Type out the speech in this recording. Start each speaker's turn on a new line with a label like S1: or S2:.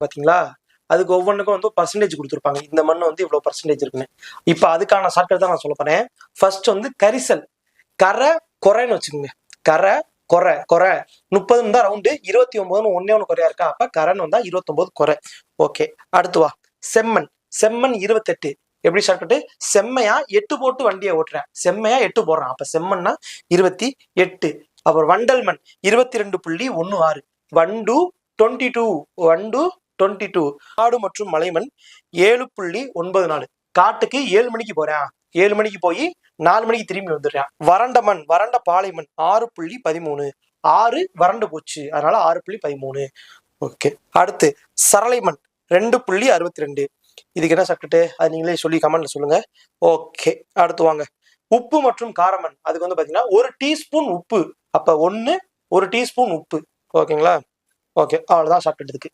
S1: பார்த்தீங்களா அதுக்கு ஒவ்வொன்றுக்கும் வந்து பர்சன்டேஜ் கொடுத்துருப்பாங்க. இந்த மண் வந்து இவ்வளோ பர்சன்டேஜ் இருக்குன்னு. இப்போ அதுக்கான ஷார்ட்கட் தான் நான் சொல்ல போகிறேன் ஃபர்ஸ்ட் வந்து கரிசல். கரை குறைன்னு வச்சுக்கோங்க. கரை குறை குறை. முப்பதுன்னு தான் ரவுண்டு இருபத்தி ஒன்பதுன்னு ஒன்னே ஒன்று குறையா இருக்கா? அப்போ கரைன்னு வந்தால் இருபத்தொம்போது குறை. ஓகே அடுத்து வா. செம்மண். செம்மண் இருபத்தெட்டு. எப்படி ஷார்ட்கட்டு செம்மையா எட்டு போட்டு வண்டியை ஓட்டுறேன். செம்மையா எட்டு போடுறான். அப்போ செம்மண்ணா இருபத்தி எட்டு. அப்புறம் வண்டல் மண் இருபத்தி ரெண்டு புள்ளி ஒன்று ஆறு. One twenty two one twenty two காடு மற்றும் மலைமண் ஏழு புள்ளி ஒன்பது நாலு. காட்டுக்கு ஏழு மணிக்கு போறேன் ஏழு மணிக்கு போய் நாலு மணிக்கு திரும்பி வந்துடுறேன் வறண்ட மண் வறண்ட பாலை மண் ஆறு புள்ளி பதிமூணு. ஆறு வறண்டு போச்சு. அதனால ஆறு புள்ளி பதிமூணு. ஓகே. அடுத்து சரளை மண் ரெண்டு புள்ளி அறுபத்தி ரெண்டு இதுக்கு என்ன சர்டிஃபிகேட் அது நீங்களே சொல்லி கமெண்ட்ல சொல்லுங்க. ஓகே. அடுத்து வாங்க. உப்பு மற்றும் காரமண் அதுக்கு வந்து பாத்தீங்கன்னா ஒரு டீஸ்பூன் உப்பு. அப்ப ஒன்னு ஒரு டீஸ்பூன் உப்பு. ஓகேங்களா? ஓகே. அவ்வளோதான் சாப்பிட்டு இதுக்கு.